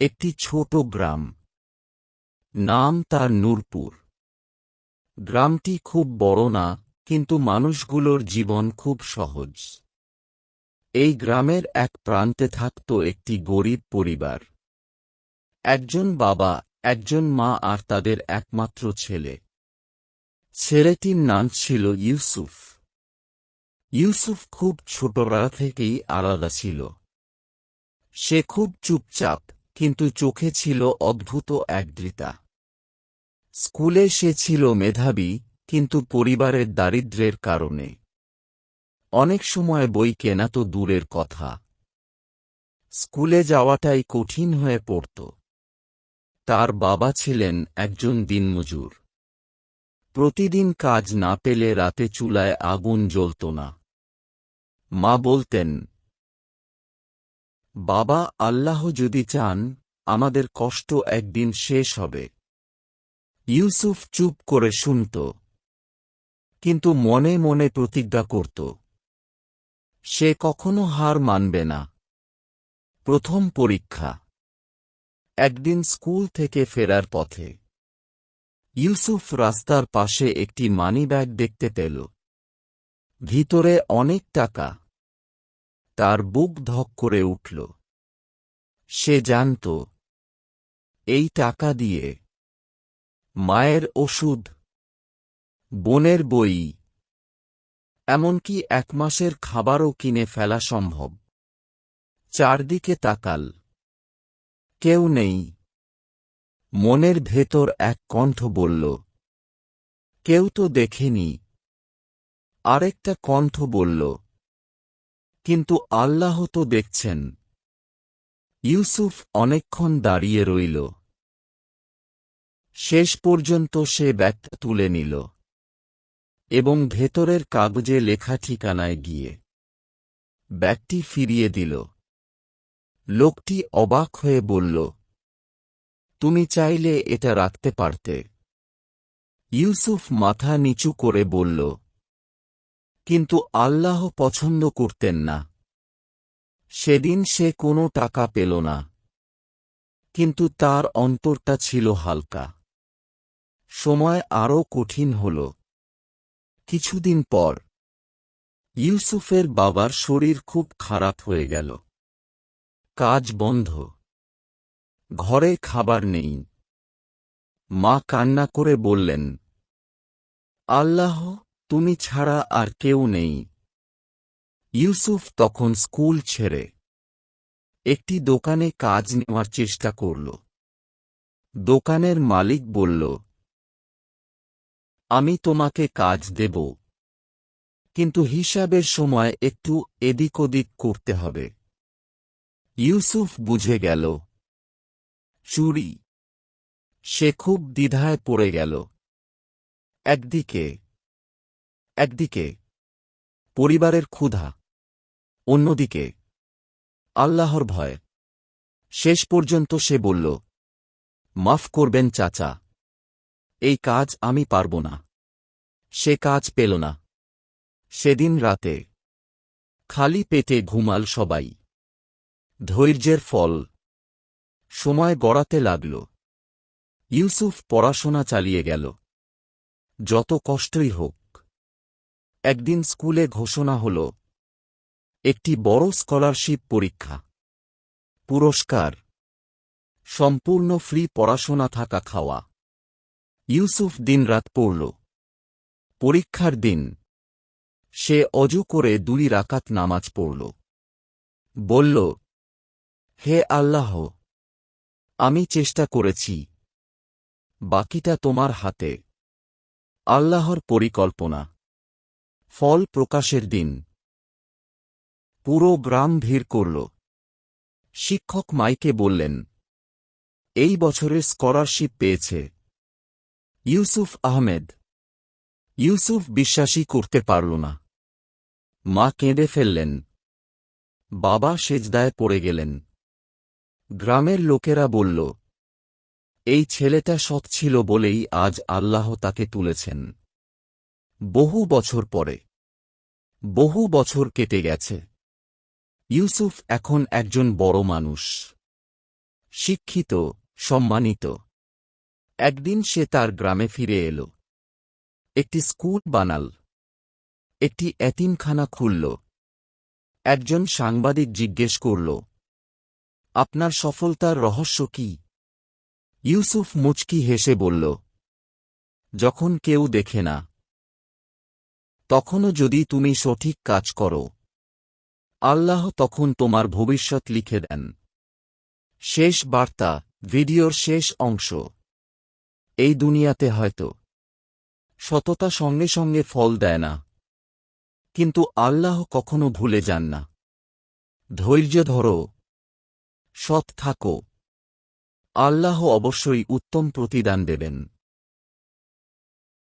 একটি ছোট গ্রাম। নাম তার নূরপুর। গ্রামটি খুব বড় না, কিন্তু মানুষগুলোর জীবন খুব সহজ। এই গ্রামের এক প্রান্তে থাকত একটি গরিব পরিবার। একজন বাবা, একজন মা আর তাদের একমাত্র ছেলে। ছেলেটির নাম ছিল ইউসুফ। ইউসুফ খুব ছোটবেলা থেকেই আলাদা ছিল। সে খুব চুপচাপ কিন্তু চোখে ছিল অদ্ভুত এক দৃতা স্কুলে সে ছিল মেধাবী, কিন্তু পরিবারের দারিদ্র্যের কারণে। অনেক সময় বই কেনা তো দূরের কথা। স্কুলে যাওয়াটাই কঠিন হয়ে পড়ত। তার বাবা ছিলেন একজন দিনমজুর। প্রতিদিন কাজ না পেলে রাতে চুলায় আগুন জ্বলত না। মা বলতেন বাবা আল্লাহ যদি চান, আমাদের কষ্ট একদিন শেষ হবে। ইউসুফ চুপ করে শুনত। কিন্তু মনে মনে প্রতিজ্ঞা করত। সে কখনো হার মানবে না। প্রথম পরীক্ষা। একদিন স্কুল থেকে ফেরার পথে। ইউসুফ রাস্তার পাশে একটি মানিব্যাগ দেখতে পেল। ভিতরে অনেক টাকা। তার বুক ধক করে উঠল। সে জানত, এই টাকা দিয়ে মায়ের ওষুধ, বোনের বই, এমনকি এক মাসের খাবারও কিনে ফেলা সম্ভব। চারদিকে তাকাল। কেউ নেই। মনের ভেতর এক কণ্ঠ বলল, কেউ তো দেখেনি। আরেকটা কণ্ঠ বলল কিন্তু আল্লাহ তো দেখছেন। ইউসুফ অনেকক্ষণ দাঁড়িয়ে রইল। শেষ পর্যন্ত সে ব্যাগটা তুলে নিল এবং ভেতরের কাগজে লেখা ঠিকানায় গিয়ে ব্যাগটি ফিরিয়ে দিল। লোকটি অবাক হয়ে বলল, তুমি চাইলে এটা রাখতে পারতে। ইউসুফ মাথা নিচু করে বলল কিন্তু আল্লাহ পছন্দ করতেন না। সেদিন সে কোনো টাকা পেল না। কিন্তু তার অন্তরটা ছিল হালকা। সময় আরও কঠিন হল। কিছুদিন পর ইউসুফের বাবার শরীর খুব খারাপ হয়ে গেল। কাজ বন্ধ। ঘরে খাবার নেই। মা কান্না করে বললেন, আল্লাহ তুমি ছাড়া আর কেউ নেই। ইউসুফ তখন স্কুল ছেড়ে একটি দোকানে কাজ নেওয়ার চেষ্টা করল। দোকানের মালিক বলল, আমি তোমাকে কাজ দেব, কিন্তু হিসাবের সময় একটু এদিক ওদিক করতে হবে। ইউসুফ বুঝে গেল, চুরি। সে খুব দ্বিধায় পড়ে গেল। একদিকে একদিকে, পরিবারের ক্ষুধা, অন্যদিকে, আল্লাহর ভয়। শেষ পর্যন্ত সে বলল, মাফ করবেন চাচা, এই কাজ আমি পারব না। সে কাজ পেল না। সেদিন রাতে খালি পেটে ঘুমাল সবাই। ধৈর্যের ফল সময় গড়াতে লাগল। ইউসুফ পড়াশোনা চালিয়ে গেল। যত কষ্টই হোক একদিন স্কুলে ঘোষণা হল, একটি বড় স্কলারশিপ পরীক্ষা, পুরস্কার, সম্পূর্ণ ফ্রি পড়াশোনা থাকা খাওয়া। ইউসুফ দিনরাত পড়ল। পরীক্ষার দিন, সে অজু করে দুই রাকাত নামাজ পড়ল। বলল, হে আল্লাহ, আমি চেষ্টা করেছি, বাকিটা তোমার হাতে। আল্লাহর পরিকল্পনা। ফল প্রকাশের দিন। পুরো গ্রাম ভিড় করল। শিক্ষক মাইকে বললেন, এই বছরের স্কলারশিপ পেয়েছে। ইউসুফ আহমেদ। ইউসুফ বিশ্বাসী করতে পারল না। মা কেঁদে ফেললেন। বাবা সেজদায় পড়ে গেলেন। গ্রামের লোকেরা বলল, এই ছেলেটা সৎ ছিল বলেই আজ আল্লাহ তাকে তুলেছেন। বহু বছর পরে বহু বছর কেটে গেছে। ইউসুফ এখন একজন বড় মানুষ। শিক্ষিত, সম্মানিত। একদিন সে তার গ্রামে ফিরে এল। একটি স্কুল বানাল। একটি এতিমখানা খুলল। একজন সাংবাদিক জিজ্ঞেস করল, আপনার সফলতার রহস্য কি? ইউসুফ মুচকি হেসে বলল, যখন কেউ দেখে না। তখনও যদি তুমি সঠিক কাজ করো। আল্লাহ তখন তোমার ভবিষ্যৎ লিখে দেন। শেষ বার্তা, ভিডিওর শেষ অংশ। এই দুনিয়াতে হয়তো সততা সঙ্গে সঙ্গে ফল দেয় না। কিন্তু আল্লাহ কখনো ভুলে যান না। ধৈর্য ধরো। সৎ থাকো। আল্লাহ অবশ্যই উত্তম প্রতিদান দেবেন।